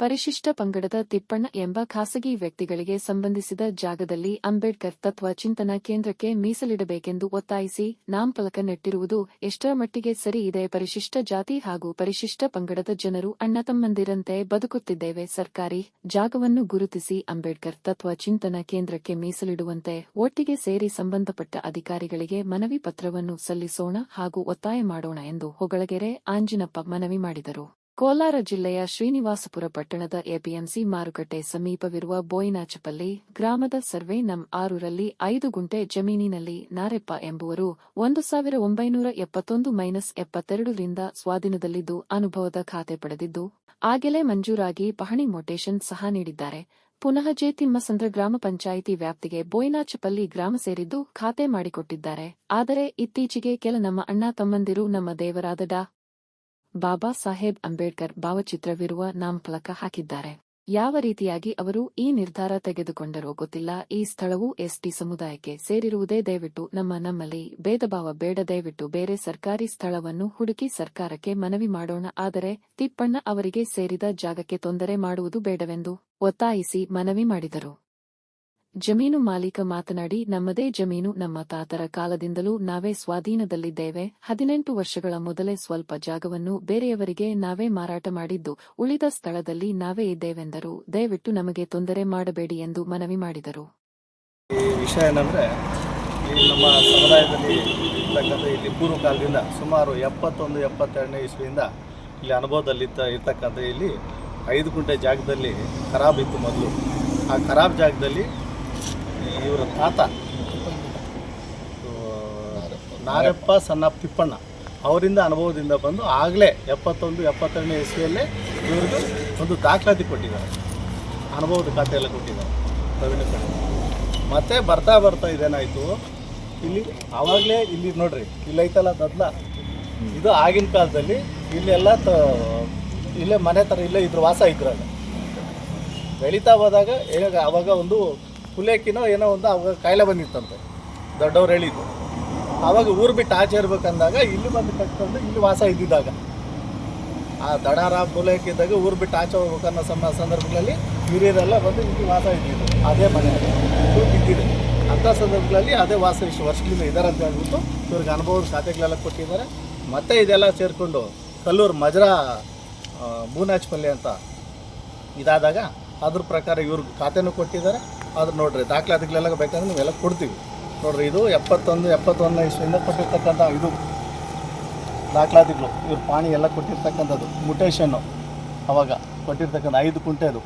ಪರಿಶಿಷ್ಟ ಪಂಗಡದ ತಿಪ್ಪಣ್ಣ ಎಂಬ ಖಾಸಗಿ ವ್ಯಕ್ತಿಗಳಿಗೆ ಸಂಬಂಧಿಸಿದ ಜಾಗದಲ್ಲಿ ಅಂಬೇಡ್ಕರ್ ತತ್ವ ಚಿಂತನಾ ಕೇಂದ್ರಕ್ಕೆ ಮೀಸಲಿಡಬೇಕೆಂದು ಒತ್ತಾಯಿಸಿ ನಾಮಫಲಕ ನೆಟ್ಟಿರುವುದು ಎಷ್ಟರ ಮಟ್ಟಿಗೆ ಸರಿ ಇದೆ ಪರಿಶಿಷ್ಟ ಜಾತಿ ಹಾಗೂ ಪರಿಶಿಷ್ಟ ಪಂಗಡದ ಜನರು ಅಣ್ಣ ತಮ್ಮಂದಿರಂತೆ ಬದುಕುತ್ತಿದ್ದೇವೆ. ಸರ್ಕಾರಿ ಜಾಗವನ್ನು ಗುರುತಿಸಿ ಅಂಬೇಡ್ಕರ್ ತತ್ವ ಚಿಂತನಾ ಕೇಂದ್ರಕ್ಕೆ ಮೀಸಲಿಡುವಂತೆ ಒಟ್ಟಿಗೆ ಸೇರಿ ಸಂಬಂಧಪಟ್ಟ ಅಧಿಕಾರಿಗಳಿಗೆ ಮನವಿ ಪತ್ರವನ್ನು ಸಲ್ಲಿಸೋಣ ಹಾಗೂ ಒತ್ತಾಯ ಮಾಡೋಣ ಎಂದು ಹೊಗಳಗೆರೆ ಆಂಜಿನಪ್ಪ ಮನವಿ ಮಾಡಿದರು. ಕೋಲಾರ ಜಿಲ್ಲೆಯ ಶ್ರೀನಿವಾಸಪುರ ಪಟ್ಟಣದ ಎಪಿಎಂಸಿ ಮಾರುಕಟ್ಟೆ ಸಮೀಪವಿರುವ ಬೋಯಿನಾಚಪಲ್ಲಿ ಗ್ರಾಮದ ಸರ್ವೆ ನಂ ಆರೂರಲ್ಲಿ ಐದು ಗುಂಟೆ ಜಮೀನಿನಲ್ಲಿ ನಾರೆಪ್ಪ ಎಂಬುವರು ಒಂದು ಸಾವಿರ ಒಂಬೈನೂರ ಎಪ್ಪತ್ತೊಂದು ಮೈನಸ್ ಎಪ್ಪತ್ತೆರಡರಿಂದ ಸ್ವಾಧೀನದಲ್ಲಿದ್ದು ಅನುಭವದ ಖಾತೆ ಪಡೆದಿದ್ದು, ಆಗಲೇ ಮಂಜೂರಾಗಿ ಪಹಣಿ ಮೊಟೇಶನ್ ಸಹ ನೀಡಿದ್ದಾರೆ. ಪುನಃ ಜೆ ತಿಮ್ಮಸಂದ್ರ ಗ್ರಾಮ ಪಂಚಾಯಿತಿ ವ್ಯಾಪ್ತಿಗೆ ಬೋಯಿನಾಚಪಲ್ಲಿ ಗ್ರಾಮ ಸೇರಿದ್ದು ಖಾತೆ ಮಾಡಿಕೊಟ್ಟಿದ್ದಾರೆ. ಆದರೆ ಇತ್ತೀಚೆಗೆ ಕೆಲ ನಮ್ಮ ಅಣ್ಣ ತಮ್ಮಂದಿರು ನಮ್ಮ ದೇವರಾದ ಡಾ. ಬಾಬಾ ಸಾಹೇಬ್ ಅಂಬೇಡ್ಕರ್ ಭಾವಚಿತ್ರವಿರುವ ನಾಮಫಲಕ ಹಾಕಿದ್ದಾರೆ. ಯಾವ ರೀತಿಯಾಗಿ ಅವರು ಈ ನಿರ್ಧಾರ ತೆಗೆದುಕೊಂಡರೋ ಗೊತ್ತಿಲ್ಲ. ಈ ಸ್ಥಳವು ಎಸ್ಟಿ ಸಮುದಾಯಕ್ಕೆ ಸೇರಿರುವುದೇ ದಯವಿಟ್ಟು ನಮ್ಮ ನಮ್ಮಲ್ಲಿ ಭೇದಭಾವ ಬೇಡ. ದಯವಿಟ್ಟು ಬೇರೆ ಸರ್ಕಾರಿ ಸ್ಥಳವನ್ನು ಹುಡುಕಿ ಸರ್ಕಾರಕ್ಕೆ ಮನವಿ ಮಾಡೋಣ. ಆದರೆ ತಿಪ್ಪಣ್ಣ ಅವರಿಗೆ ಸೇರಿದ ಜಾಗಕ್ಕೆ ತೊಂದರೆ ಮಾಡುವುದು ಬೇಡವೆಂದು ಒತ್ತಾಯಿಸಿ ಮನವಿ ಮಾಡಿದರು. ಜಮೀನು ಮಾಲೀಕ ಮಾತನಾಡಿ, ನಮ್ಮದೇ ಜಮೀನು ನಮ್ಮ ತಾತರ ಕಾಲದಿಂದಲೂ ನಾವೇ ಸ್ವಾಧೀನದಲ್ಲಿದ್ದೇವೆ. ಹದಿನೆಂಟು ವರ್ಷಗಳ ಮೊದಲೇ ಸ್ವಲ್ಪ ಜಾಗವನ್ನು ಬೇರೆಯವರಿಗೆ ನಾವೇ ಮಾರಾಟ ಮಾಡಿದ್ದು, ಉಳಿದ ಸ್ಥಳದಲ್ಲಿ ನಾವೇ ಇದ್ದೇವೆಂದರು. ದಯವಿಟ್ಟು ನಮಗೆ ತೊಂದರೆ ಮಾಡಬೇಡಿ ಎಂದು ಮನವಿ ಮಾಡಿದರು. ಈ ವಿಷಯ ಏನಂದ್ರೆ ನಮ್ಮ ಸಮುದಾಯದಲ್ಲಿ ಇಲ್ಲಿ ಪೂರ್ವ ಕಾಲದಿಂದ ಸುಮಾರು ಎಪ್ಪತ್ತೊಂದು, ಎಪ್ಪತ್ತೆರಡನೇ ಇಸ್ವಿಯಿಂದ ಇಲ್ಲಿ ಅನುಭವದಲ್ಲಿ ಇರ್ತಕ್ಕಂಥ ಇಲ್ಲಿ ಐದು ಗುಂಟೆ ಜಾಗದಲ್ಲಿ ಖರಾಬ್ ಇತ್ತು ಮೊದಲು. ಆ ಖರಾಬ್ ಜಾಗದಲ್ಲಿ ಇವರ ತಾತ. ನಾರಪ್ಪ ಸಣ್ಣ ತಿಪ್ಪಣ್ಣ. ಅವರಿಂದ ಅನುಭವದಿಂದ ಬಂದು ಆಗಲೇ ಎಪ್ಪತ್ತೊಂದು, ಎಪ್ಪತ್ತೆರಡನೇ ಇಸ್ವಿಯಲ್ಲೇ ಇವ್ರಿಗೆ ಒಂದು ದಾಖಲಾತಿ ಕೊಟ್ಟಿದ್ದಾರೆ. ಅನುಭವದ ಖಾತೆ ಎಲ್ಲ ಕೊಟ್ಟಿದ್ದಾರೆ ಪ್ರವೀಣ ಮತ್ತೆ ಬರ್ತಾ ಬರ್ತಾ ಇದೇನಾಯಿತು? ಇಲ್ಲಿ ಆವಾಗಲೇ ಇಲ್ಲಿ ನೋಡ್ರಿ, ಇಲ್ಲಿ ಐತಲ್ಲ ದದ್ಲ? ಇದು ಆಗಿನ ಕಾಲದಲ್ಲಿ ಇಲ್ಲೆಲ್ಲ ತ, ಇಲ್ಲೇ ಮನೆ ಥರ ಇಲ್ಲೇ ಇದ್ರ ವಾಸ ಇದ್ರಲ್ಲ ಬೆಳೀತಾ ಹೋದಾಗ ಏನಾಗ ಅವಾಗ ಒಂದು ಹುಲೇಕಿನೋ ಏನೋ ಒಂದು ಅವಾಗ ಕಾಯಿಲೆ ಬಂದಿತ್ತಂತೆ. ದೊಡ್ಡವ್ರು ಹೇಳಿದ್ದು. ಆವಾಗ ಊರು ಬಿಟ್ಟು ಆಚೆ ಇರ್ಬೇಕಂದಾಗ ಇಲ್ಲಿ ಬಂದು ಕಟ್ಕೊಂಡು ಇಲ್ಲಿ ವಾಸ ಇದ್ದಿದ್ದಾಗ. ಆ ದಡಾರ ಬುಲೇಕಿದ್ದಾಗ ಊರು ಬಿಟ್ಟು ಆಚೆ ಹೋಗ್ಬೇಕನ್ನೋ ಸಮ ಸಂದರ್ಭಗಳಲ್ಲಿ ಹಿರಿಯರೆಲ್ಲ ಬಂದು ಇಲ್ಲಿ ವಾಸ ಇದ್ದಿದ್ದು. ಅದೇ ಮನೆ. ಬಿದ್ದಿದೆ. ಅಂಥ ಸಂದರ್ಭಗಳಲ್ಲಿ ಅದೇ ವಾಸ ಇಷ್ಟು ವರ್ಷದಿಂದ ಇದ್ದಾರೆ ಅಂತ ಹೇಳ್ಬಿಟ್ಟು ಇವ್ರಿಗೆ ಅನುಭವದ ಖಾತೆಗಳೆಲ್ಲ ಕೊಟ್ಟಿದ್ದಾರೆ. ಮತ್ತೆ ಇದೆಲ್ಲ ಸೇರಿಕೊಂಡು ಕಲ್ಲೂರು ಮಜ್ರಾ ಮೂನಾಚ್ಪಲ್ಲಿ ಅಂತ ಇದಾದಾಗ ಅದ್ರ ಪ್ರಕಾರ ಇವ್ರಿಗೆ ಖಾತೆನೂ ಕೊಟ್ಟಿದ್ದಾರೆ. ಅದ್ರ ನೋಡ್ರಿ, ದಾಖಲಾತಿಗಳೆಲ್ಲ ಬೇಕಂದ್ರೆ ನೀವೆಲ್ಲ ಕೊಡ್ತೀವಿ. ನೋಡ್ರಿ, ಇದು ಎಪ್ಪತ್ತೊಂದು, ಎಪ್ಪತ್ತೊಂದನೇ ಇಸ್ವಿಯಿಂದ ಕೊಟ್ಟಿರ್ತಕ್ಕಂಥ ಇದು ದಾಖಲಾತಿಗಳು. ಇವ್ರ ಪಾಣಿ ಎಲ್ಲ ಕೊಟ್ಟಿರ್ತಕ್ಕಂಥದ್ದು ಮುಟೇಶನ್ನು ಅವಾಗ ಕೊಟ್ಟಿರ್ತಕ್ಕಂಥ ಐದು ಕುಂಟೆದು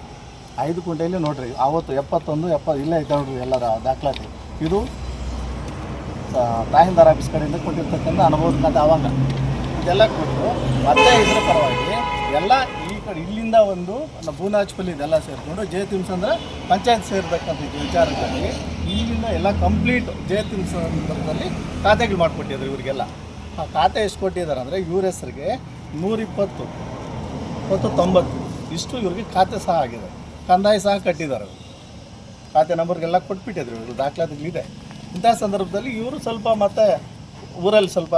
ಐದು ಕುಂಟೆಯಲ್ಲಿ ನೋಡ್ರಿ ಆವತ್ತು ಎಪ್ಪತ್ತೊಂದು ಎಪ್ಪ ಇಲ್ಲೇ ಐತೆ ನೋಡ್ರಿ ಎಲ್ಲರ ದಾಖಲಾತಿ. ಇದು ತಹಸೀಲ್ದಾರ್ ಆಫೀಸ್ ಕಡೆಯಿಂದ ಕೊಟ್ಟಿರ್ತಕ್ಕಂಥ ಅನುಭವದ ಖಾತೆ ಅವಾಗ. ಇದೆಲ್ಲ ಕೊಟ್ಟು, ಮತ್ತೆ ಇದ್ರ ಪರವಾಗಿ ಎಲ್ಲ ಕಡೆ ಇಲ್ಲಿಂದ ಒಂದು ಬೂನಾಚ್ಪಲ್ಲಿ ಇದೆಲ್ಲ ಸೇರಿಕೊಂಡು ಜೆ ತಿಮ್ಸ್ ಅಂದರೆ ಪಂಚಾಯತ್ ಸೇರ್ತಕ್ಕಂಥ ವಿಚಾರದಲ್ಲಿ. ಇಲ್ಲಿಂದ ಎಲ್ಲ ಕಂಪ್ಲೀಟ್ ಜೆ ತಿಮ್ಸ್ ಸಂದರ್ಭದಲ್ಲಿ ಖಾತೆಗಳು ಮಾಡಿಕೊಟ್ಟಿದ್ದಾರೆ ಇವರಿಗೆಲ್ಲ. ಆ ಖಾತೆ ಎಷ್ಟು ಕೊಟ್ಟಿದ್ದಾರೆ ಅಂದರೆ ಇವ್ರ ಹೆಸರಿಗೆ ನೂರಿಪ್ಪತ್ತು ಮತ್ತು ತೊಂಬತ್ತು ಇಷ್ಟು ಇವ್ರಿಗೆ ಖಾತೆ ಸಹ ಆಗಿದೆ. ಕಂದಾಯ ಸಹ ಕಟ್ಟಿದ್ದಾರೆ. ಖಾತೆ ನಂಬರ್ಗೆಲ್ಲ ಕೊಟ್ಬಿಟ್ಟಿದ್ರು ಇವರು ದಾಖಲಾತಿಗಳಿದೆ ಇಂಥ ಸಂದರ್ಭದಲ್ಲಿ ಇವರು ಸ್ವಲ್ಪ ಮತ್ತೆ ಊರಲ್ಲಿ ಸ್ವಲ್ಪ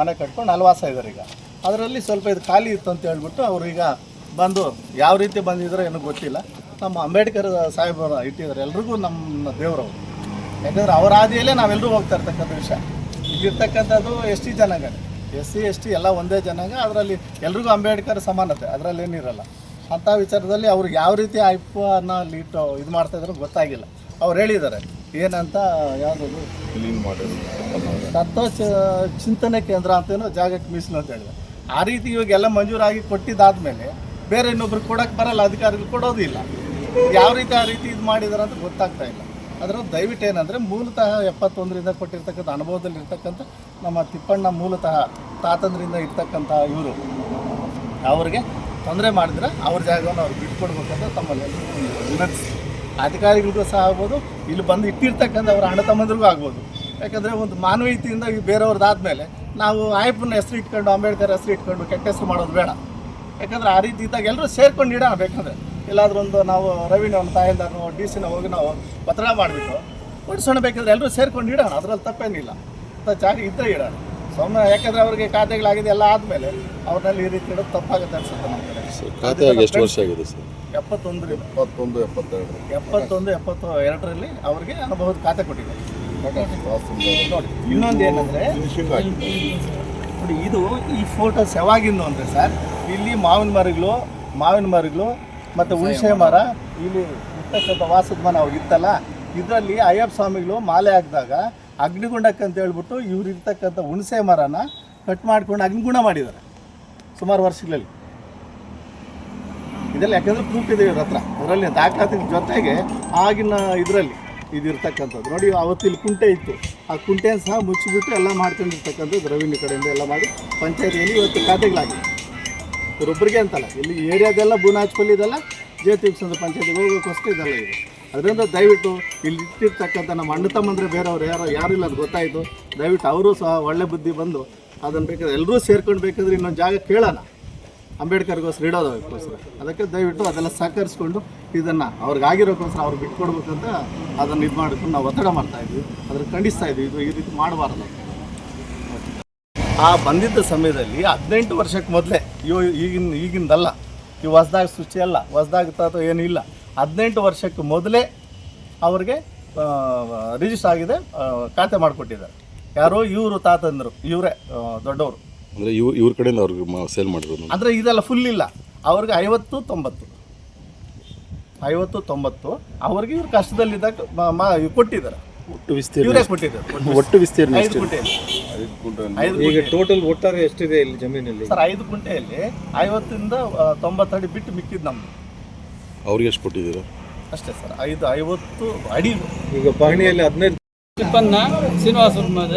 ಮನೆ ಕಟ್ಕೊಂಡು ಅಲ್ವಾಸ ಇದ್ದಾರೆ ಈಗ. ಅದರಲ್ಲಿ ಸ್ವಲ್ಪ ಇದು ಖಾಲಿ ಇತ್ತು ಅಂತ ಹೇಳ್ಬಿಟ್ಟು ಅವರು ಈಗ ಬಂದು ಯಾವ ರೀತಿ ಬಂದಿದ್ರೋ ಏನೂ ಗೊತ್ತಿಲ್ಲ. ನಮ್ಮ ಅಂಬೇಡ್ಕರ್ ಸಾಹೇಬರು ಇಟ್ಟಿದ್ದಾರೆ ಎಲ್ರಿಗೂ ನಮ್ಮ ದೇವರವರು ಯಾಕಂದ್ರೆ ಅವರ ಹಾದಿಯಲ್ಲೇ ನಾವೆಲ್ಲರೂ ಹೋಗ್ತಾ ಇರ್ತಕ್ಕಂಥ ವಿಷಯ. ಇಲ್ಲಿರ್ತಕ್ಕಂಥದ್ದು ಎಸ್ ಟಿ ಜನಾಂಗ. ಎಸ್ ಸಿ ಎಸ್ ಟಿ ಎಲ್ಲ ಒಂದೇ ಜನಾಂಗ. ಅದರಲ್ಲಿ ಎಲ್ರಿಗೂ ಅಂಬೇಡ್ಕರ್ ಸಮಾನತೆ. ಅದರಲ್ಲಿ ಏನಿರಲ್ಲ ಅಂಥ ವಿಚಾರದಲ್ಲಿ ಅವ್ರಿಗೆ ಯಾವ ರೀತಿ ಆಯ್ಪನ್ನು ಅನ್ನೋ ಇಟ್ಟು ಇದು ಮಾಡ್ತಾಯಿದ್ರು ಗೊತ್ತಾಗಿಲ್ಲ. ಅವ್ರು ಹೇಳಿದ್ದಾರೆ. ಏನಂತ ಯಾವುದದು ತತ್ವ ಚ- ಚಿಂತನೆ ಕೇಂದ್ರ ಅಂತೇನೋ ಜಾಗಕ್ಕೆ ಮೀಸಲು ಅಂತ ಹೇಳಿದೆ ಆ ರೀತಿ ಇವಾಗೆಲ್ಲ ಮಂಜೂರಾಗಿ ಕೊಟ್ಟಿದ್ದಾದ್ಮೇಲೆ ಬೇರೆ ಇನ್ನೊಬ್ರು ಕೊಡಕ್ಕೆ ಬರಲ್ಲ, ಅಧಿಕಾರಿಗಳು ಕೊಡೋದಿಲ್ಲ ಯಾವ ರೀತಿ ಆ ರೀತಿ ಇದು ಮಾಡಿದಾರೆ ಅಂತ ಗೊತ್ತಾಗ್ತಾ ಇಲ್ಲ. ಅದರ ದಯವಿಟ್ಟು ಏನಂದರೆ ಮೂಲತಃ ಎಪ್ಪತ್ತೊಂದರಿಂದ ಕೊಟ್ಟಿರ್ತಕ್ಕಂಥ ಅನುಭವದಲ್ಲಿ ಇರ್ತಕ್ಕಂಥ ನಮ್ಮ ತಿಪ್ಪಣ್ಣ ಮೂಲತಃ ತಾತಂದ್ರಿಂದ ಇರ್ತಕ್ಕಂಥ ಇವರು, ಅವ್ರಿಗೆ ತೊಂದರೆ ಮಾಡಿದ್ರೆ ಅವ್ರ ಜಾಗವನ್ನು ಅವ್ರು ಬಿಟ್ಕೊಡ್ಬೇಕಂತ ತಮ್ಮಲ್ಲಿ ವಿನಂತಿಸಿ ಅಧಿಕಾರಿಗಳಿಗೂ ಸಹ ಆಗ್ಬೋದು, ಇಲ್ಲಿ ಬಂದು ಇಟ್ಟಿರ್ತಕ್ಕಂಥ ಅವ್ರ ಅಣ್ಣ ತಮ್ಮಂದ್ರಿಗೂ ಆಗ್ಬೋದು. ಯಾಕಂದರೆ ಒಂದು ಮಾನವೀಯತೆಯಿಂದ ಈ ಬೇರೆಯವ್ರದ್ದಾದ್ಮೇಲೆ ನಾವು ಆಯಪ್ಪನ ಹೆಸರು ಇಟ್ಕೊಂಡು, ಅಂಬೇಡ್ಕರ್ ಹೆಸರು ಇಟ್ಕೊಂಡು ಕೆಟ್ಟ ಹೆಸರು ಮಾಡೋದು ಬೇಡ. ಯಾಕಂದ್ರೆ ಆ ರೀತಿ ಇದ್ದಾಗ ಎಲ್ಲರೂ ಸೇರ್ಕೊಂಡು ಇಡೋಣ ಬೇಕಂದ್ರೆ. ಎಲ್ಲಾದ್ರೂ ಒಂದು ನಾವು ರವಿನ ಒಂದು ತಾಯಿಲ್ದಾರನೋ ಡಿ ಸಿನ ಹೋಗಿ ನಾವು ಪತ್ರ ಮಾಡಿಬಿಟ್ಟು ಓಡಿಸೋಣ ಬೇಕಂದ್ರೆ ಎಲ್ಲರೂ ಸೇರ್ಕೊಂಡು ಇಡೋಣ ಅದರಲ್ಲಿ ತಪ್ಪೇನಿಲ್ಲ. ಅಂತ ಜಾಗ ಇದ್ದರೆ ಇಡೋಣ. ಸೌಮ್ಯ ಯಾಕಂದ್ರೆ ಅವ್ರಿಗೆ ಖಾತೆಗಳಾಗಿದೆ ಎಲ್ಲ ಆದಮೇಲೆ ಅವ್ರಲ್ಲಿ ಈ ರೀತಿ ಇಡೋದು ತಪ್ಪಾಗುತ್ತೆ ಅನ್ಸುತ್ತೆ ನಮ್ಮ ಕಡೆ. ಎಷ್ಟು ವರ್ಷ ಆಗಿದೆ ಸರ್? ಎಪ್ಪತ್ತೊಂದು ಎಪ್ಪತ್ತೊಂದು ಎಪ್ಪತ್ತೆರಡು ಎಪ್ಪತ್ತೊಂದು ಎಪ್ಪತ್ತು ಎರಡರಲ್ಲಿ ಅವ್ರಿಗೆ ಅನುಭವದ ಖಾತೆ ಕೊಟ್ಟಿದ್ದಾರೆ. ನೋಡಿ ಇನ್ನೊಂದು ಏನಂದ್ರೆ ನೋಡಿ ಇದು ಈ ಫೋಟೋಸ್ ಯಾವಾಗಿಂದು ಅಂದರೆ ಸರ್? ಇಲ್ಲಿ ಮಾವಿನ ಮರಗಳು ಮಾವಿನ ಮರಗಳು ಮತ್ತು ಹುಣಸೆ ಮರ. ಇಲ್ಲಿ ಇರ್ತಕ್ಕಂಥ ವಾಸದ ಮನ ಇತ್ತಲ್ಲ? ಇದರಲ್ಲಿ ಅಯ್ಯಪ್ಪ ಸ್ವಾಮಿಗಳು ಮಾಲೆ ಹಾಕಿದಾಗ ಅಗ್ನಿಗುಂಡಕ್ಕೆ ಅಂತ ಹೇಳ್ಬಿಟ್ಟು ಇವ್ರು ಇರ್ತಕ್ಕಂಥ ಹುಣಸೆ ಮರನ ಕಟ್ ಮಾಡ್ಕೊಂಡು ಅಗ್ನಿಗುಣ ಮಾಡಿದ್ದಾರೆ ಸುಮಾರು ವರ್ಷಗಳಲ್ಲಿ. ಇದೆಲ್ಲ ಯಾಕಂದ್ರೆ ಪ್ರೂಫ್ ಇದೆ ಇವ್ರ ಹತ್ರ. ಅದರಲ್ಲಿ ದಾಖಲಾತಿ ಜೊತೆಗೆ ಆಗಿನ ಇದರಲ್ಲಿ ಇದು ಇರ್ತಕ್ಕಂಥದ್ದು ನೋಡಿ, ಅವತ್ತು ಇಲ್ಲಿ ಕುಂಟೆ ಇತ್ತು. ಆ ಕುಂಟೆನ ಸಹ ಮುಚ್ಚಿಬಿಟ್ಟು ಎಲ್ಲ ಮಾಡ್ಕೊಂಡಿರ್ತಕ್ಕಂಥದ್ದು ರೆವಿನ್ಯೂ ಕಡೆಯಿಂದ ಎಲ್ಲ ಮಾಡಿ ಪಂಚಾಯತಿಯಲ್ಲಿ ಇವತ್ತು ಖಾತೆಗಳಾಗಿದೆ ಇವರೊಬ್ಬರಿಗೆ ಅಂತಲ್ಲ, ಇಲ್ಲಿ ಏರಿಯಾದೆಲ್ಲ ಬೂನಾಚ್ಪಲ್ಲಿ ಇದೆಲ್ಲ ಜೆ ತಿಪ್ಸಂದ್ರ ಪಂಚಾಯತಿಗೆ ಹೋಗೋಕ್ಕೋಸ್ಕರ ಇದೆಲ್ಲ ಇದೆ. ಅದರಿಂದ ದಯವಿಟ್ಟು ಇಲ್ಲಿ ಇಟ್ಟಿರ್ತಕ್ಕಂಥ ನಮ್ಮ ಅಣ್ಣ ತಮ್ಮಂದ್ರೆ ಬೇರೆಯವ್ರು ಯಾರೋ, ಯಾರು ಇಲ್ಲ ಅದು ಗೊತ್ತಾಯಿತು. ದಯವಿಟ್ಟು ಅವರು ಸಹ ಒಳ್ಳೆ ಬುದ್ಧಿ ಬಂದು ಅದನ್ನು ಬೇಕಾದ್ರೆ ಎಲ್ಲರೂ ಸೇರ್ಕೊಂಡು ಬೇಕಾದ್ರೆ ಇನ್ನೊಂದು ಜಾಗ ಕೇಳೋಣ. ಅಂಬೇಡ್ಕರ್ಗೋಸ್ಕರ ಇಡೋದಕ್ಕೋಸ್ಕರ ಅದಕ್ಕೆ ದಯವಿಟ್ಟು ಅದೆಲ್ಲ ಸಹಕರಿಸ್ಕೊಂಡು ಇದನ್ನು ಅವ್ರಿಗಾಗಿರೋಕ್ಕೋಸ್ಕರ ಅವ್ರು ಬಿಟ್ಕೊಡ್ಬೇಕಂತ ಅದನ್ನು ಇದು ಮಾಡಿಕೊಂಡು ನಾವು ಒತ್ತಡ ಮಾಡ್ತಾ ಇದ್ವಿ. ಅದ್ರ ಖಂಡಿಸ್ತಾ ಇದ್ವಿ. ಇದು ಈ ರೀತಿ ಮಾಡಬಾರ್ದು. ಆ ಬಂದಿದ್ದ ಸಮಯದಲ್ಲಿ ಹದಿನೆಂಟು ವರ್ಷಕ್ಕೆ ಮೊದಲೇ ಇವು ಈಗಿನ, ಈಗಿಂದಲ್ಲ ಇವು ಹೊಸ್ದಾಗ ಸೃಷ್ಟಿ ಅಲ್ಲ ಹೊಸ್ದಾಗ ತಾತ ಏನೂ ಇಲ್ಲ, ಹದಿನೆಂಟು ವರ್ಷಕ್ಕೆ ಮೊದಲೇ ಅವ್ರಿಗೆ ರಿಜಿಸ್ಟರ್ ಆಗಿದೆ ಖಾತೆ ಮಾಡಿಕೊಟ್ಟಿದ್ದಾರೆ. ಯಾರೋ ಇವರು ತಾತಂದರು, ಇವರೇ ದೊಡ್ಡವರು. ಅಂದರೆ ಇವ್ ಇವ್ರ ಕಡೆಯಿಂದ ಅವ್ರಿಗೆ ಸೇಲ್ ಮಾಡಿದ್ರು ಅಂದರೆ ಇದೆಲ್ಲ ಫುಲ್ ಇಲ್ಲ. ಅವ್ರಿಗೆ ಐವತ್ತು ತೊಂಬತ್ತು. ಐವತ್ತು ತೊಂಬತ್ತು. ಅವ್ರಿಗೆ ಇವ್ರು ಕಷ್ಟದಲ್ಲಿದ್ದಾಗ ಮಾ ಕೊಟ್ಟಿದ್ದಾರೆ. ಒಟ್ಟು ವಿಸ್ತೀರ್ಣ ಕೊಟ್ಟಿದ್ದಾರೆ. ಒಟ್ಟು ವಿಸ್ತೀರ್ಣ. ಐದು ಎಷ್ಟು? ಈಗ ಟೋಟಲ್ ಒಟ್ಟಾರೆ ಎಷ್ಟಿದೆ ಇಲ್ಲಿ ಜಮೀನಲ್ಲಿ? ಸರ್ ಐದು ಗುಂಟೆಯಲ್ಲಿ ಐವತ್ತರಿಂದ ತೊಂಬತ್ತು ಅಡಿ ಬಿಟ್ಟು ಮಿಕ್ಕಿದ್ದು ನಮ್ದು. ಅವ್ರಿಗೆ ಎಷ್ಟು ಕೊಟ್ಟಿದ್ದೀರಾ? ಅಷ್ಟೇ ಸರ್ ಐದು ಐವತ್ತು ಅಡಿ. ಈಗ ಪಹಣಿಯಲ್ಲಿ ಹದಿನೈದು ತಿಪ್ಪನ್ನ ಶ್ರೀನಿವಾಸ ಉರ್ಮದ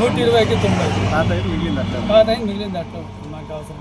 నూట ఇరవైకి తొంభై. పాత మిగిలింది అట్లా. పాత మిగిలింది అట్లా. మాకు అవసరం